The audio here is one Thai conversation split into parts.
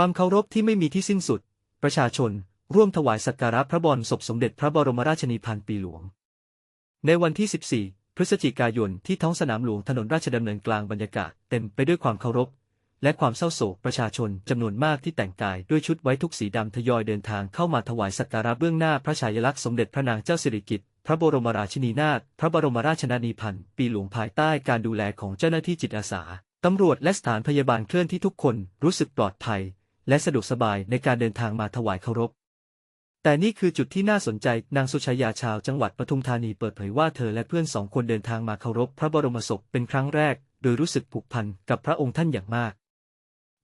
ความเคารพที่ไม่มีที่สิ้นสุด ประชาชน ร่วมถวายสักการะพระบรมศพสมเด็จพระบรมราชินีพันปีหลวง ในวันที่ 14 พฤศจิกายนที่ท้องสนามหลวงถนนราชดำเนินกลางบรรยากาศเต็มไปด้วยความเคารพ และความเศร้าโศกประชาชนจำนวนมากที่แต่งกายด้วยชุดไว้ทุกสีดำทยอยเดินทางเข้ามาถวายสักการะเบื้องหน้าพระฉายาลักษณ์สมเด็จพระนางเจ้าสิริกิติ์พระบรมราชินีนาถพระบรมราชนีพันปีหลวงภายใต้การดูแลของเจ้าหน้าที่จิตอาสาตำรวจและสถานพยาบาลเคลื่อนที่ทุกคนรู้สึกปลอดภัย และสะดวกสบายในการเดินทางมาถวายเคารพ แต่นี่คือจุดที่น่าสนใจนางสุชายาชาวจังหวัดปทุมธานีเปิดเผยว่าเธอและเพื่อนสองคนเดินทางมาเคารพพระบรมศพเป็นครั้งแรก โดยรู้สึกผูกพันกับพระองค์ท่านอย่างมาก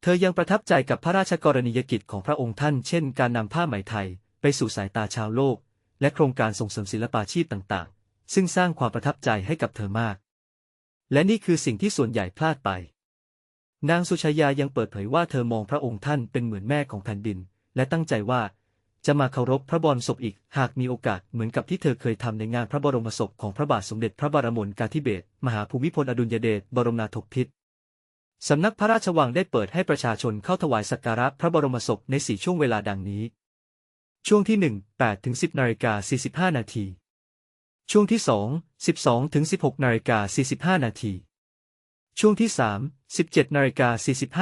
เธอยังประทับใจกับพระราชกรณียกิจของพระองค์ท่าน เช่น การนำผ้าไหมไทย ไปสู่สายตาชาวโลก และโครงการส่งเสริมศิลปาชีพต่างๆ ซึ่งสร้างความประทับใจให้กับเธอมาก และนี่คือสิ่งที่ส่วนใหญ่พลาดไป นางสุชายายังเปิดเผยว่าเธอมองพระองค์ท่านเป็นเหมือนแม่ของแผ่นดิน และตั้งใจว่า จะมาเคารพพระบรมศพอีก หากมีโอกาสเหมือนกับที่เธอเคยทำในงานพระบรมศพของพระบาทสมเด็จพระบรมนกาธิเบศรมหาภูมิพลอดุลยเดชบรมนาถพิตรสำนักพระราชวังได้เปิดให้ประชาชนเข้าถวายสักการะพระบรมศพในสี่ช่วงเวลาดังนี้ ช่วงที่ 1 8ถึง10นาฬิกา45 นาที ช่วงที่ 2 12ถึง16นาฬิกา45 นาที ช่วงที่ 3 17นาฬิกา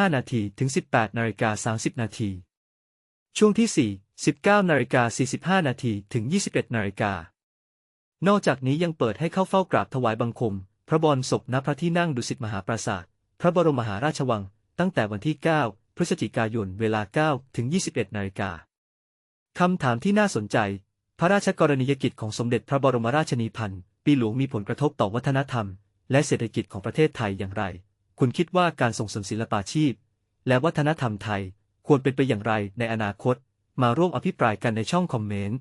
45นาทีถึง 18นาฬิกา30นาทีช่วงที่ 4 19นาฬิกา45นาทีถึง 21นาฬิกานอกจากนี้ยังเปิดให้เข้าเฝ้ากราบถวายบังคม พระบรมศพณพระที่นั่งดุสิตมหาปราสาท พระบรมมหาราชวัง ตั้งแต่วันที่ 9 พฤศจิกายนเวลา 9 ถึง 21นาฬิกาคำถามที่น่าสนใจ พระราชกรณียกิจของสมเด็จพระบรมราชนีพันธ์ปีหลวงมีผลกระทบต่อวัฒนธรรม และเศรษฐกิจของประเทศไทยอย่างไร คุณคิดว่าการส่งเสริมศิลปาชีพ และวัฒนธรรมไทยควรเป็นไปอย่างไรในอนาคต มาร่วมอภิปรายกันในช่องคอมเมนต์